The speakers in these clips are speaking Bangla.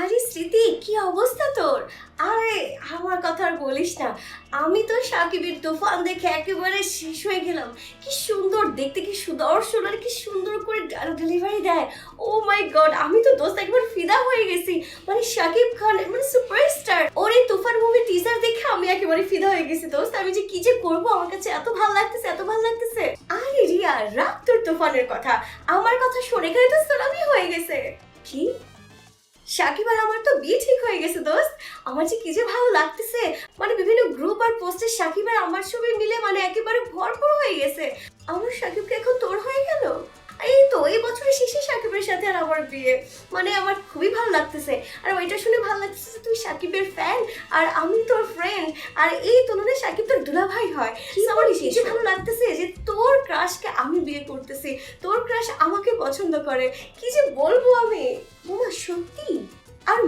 আরে স্মৃতি, কি অবস্থা তোর? আরে, আমার কথা আর বলিস না। আমি তো সাকিবের তুফান দেখে একেবারে শেষ হয়ে গেলাম। কি সুন্দর, দেখতে কি সুদর্শন আর কি সুন্দর করে ডেলিভারি দেয়। ও মাই গড আমি তো দোস্ত একবার ফিদা হয়ে গেছি। মানে সাকিব খান মানে সুপারস্টার ওর এই তুফান মুভি টিজার দেখে আমি একেবারে ফিদা হয়ে গেছি। দোস্ত, আমি যে কি যে করব, আমার কাছে এত ভালো লাগতেছে, এত ভালো লাগতেছে। আরে রিয়া রাখ তোর তুফানের কথা। আমার কথা শুনে এখানে তো সোনামি হয়ে সাকিব আর আমার তো বিয়ে ঠিক হয়ে গেছে দোস্ত। আমার যে কি যে ভালো লাগতেছে। মানে বিভিন্ন গ্রুপ আর পোস্টে সাকিব আর আমার ছবি মিলে মানে একেবারে ভরপুর হয়ে গেছে। আমার সাকিবকে এখন তোর হয়ে গেল? এই তো এই বছরের শেষে সাকিবের সাথে আর আমার বিয়ে। মানে আমার খুবই ভালো লাগতেছে। আর ওইটা শুনে ভালো লাগতেছে তুই সাকিবের ফ্যান আর আমি তোর ফ্রেন্ড আর এই তুলনায় সাকিব তোর দুলাভাই হয়। আমার এসব? ভালো লাগতেছে যে তোর ক্রাশকে আমি বিয়ে করতেছি। তোর ক্রাশ আমাকে পছন্দ করে। কি যে বলব আমি? বোমা সত্যি?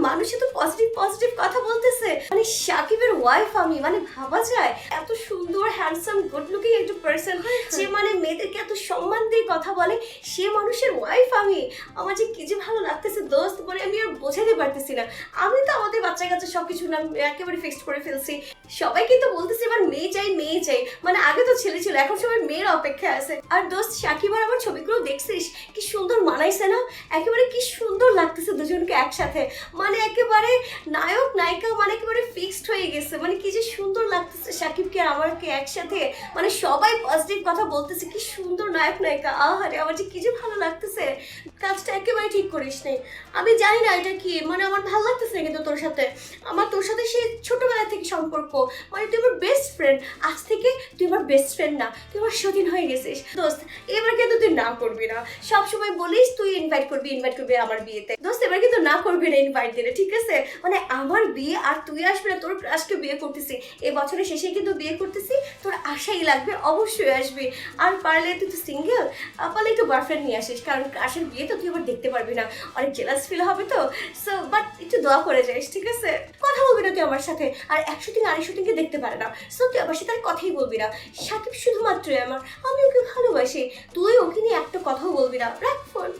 মানুষে তো পজিটিভ পজিটিভ কথা বলতেছে। মানে সাকিবের ওয়াইফ আমি মানে ভাবা যায় এত সুন্দর হ্যান্ডসাম গুড লুকিং একটা পার্সন যে মানে মেয়েদেরকে এত সম্মান কথা বলে, সে মানুষের ওয়াইফ আমি। আমার যে কি যে ভালো লাগতেছে, দোস্ত মানে আমি আর বোঝাতে পারতেছি না। আমি তো আমাদের বাচ্চা কাচ্চা সবকিছু না একেবারে ফিক্সড করে ফেলছি। সবাই কিন্তু বলতেছে, এবার মেয়ে চাই মেয়ে চাই। মানে আগে তো ছেলে ছিল, এখন সবাই মেয়ের অপেক্ষায় আছে। আর দোস্ত সাকিব আর আমার ছবিগুলো দেখছিস? কি সুন্দর মানাইছে না? একেবারে কি সুন্দর লাগতেছে দুজনকে একসাথে। মানে একেবারে নায়ক, নায়িকা মানে হয়ে গেছে। মানে কি যে সুন্দর লাগতেছে সাকিবকে আর আমাকে একসাথে। মানে সবাই পজিটিভ কথা বলতেছে। কি সুন্দর নায়ক, নায়িকা। আহারে, আমার যে কি যে ভালো লাগতেছে। কাজটা একেবারে ঠিক করিস নাই। আমি জানি না এটা কি। মানে আমার ভালো লাগতেছে না কিন্তু তোর সাথে। আমার তোর সাথে সেই ছোটবেলা থেকে সম্পর্ক। মানে তুই আমার বেস্ট ফ্রেন্ড আজ থেকে তুই আমার বেস্ট ফ্রেন্ড না। তুই আমার সতীন হয়ে গেছিস। দোস্ত, এবার কিন্তু তুই না করবি না। সবসময় বলিস তুই ইনভাইট করবি ইনভাইট করবি আমার বিয়েতে। দোস্ত, এবার কিন্তু না করবি না ইনভাইট দিলে, ঠিক আছে? মানে আমার বিয়ে আর তুই আসবি না, তোর ক্রাশকে বিয়ে করতেছি। এই বছরের শেষে কিন্তু বিয়ে করতেছি। তোর আশাই লাগবে, অবশ্যই আসবি। আর পারলে তুই তো সিঙ্গেল পারলে একটু বয়ফ্রেন্ড নিয়ে আসিস। কারণ ক্রাশের বিয়ে তো তুই আবার দেখতে পারবি না। অনেক জেলাস ফিল হবে তো। সো বাট একটু দোয়া করে যাইস ঠিক আছে? কথা বলবি না তুই আমার সাথে। আর একশো দিন, আড়াইশো দিনকে দেখতে পারে না। সো তুই আমার সাথে আর কথাই বলবি না। সাকিব শুধুমাত্রই আমার। আমি ওকে ভালোবাসি। তুই ওকে নিয়ে একটা কথাও বলবি না। রাখ ফোন।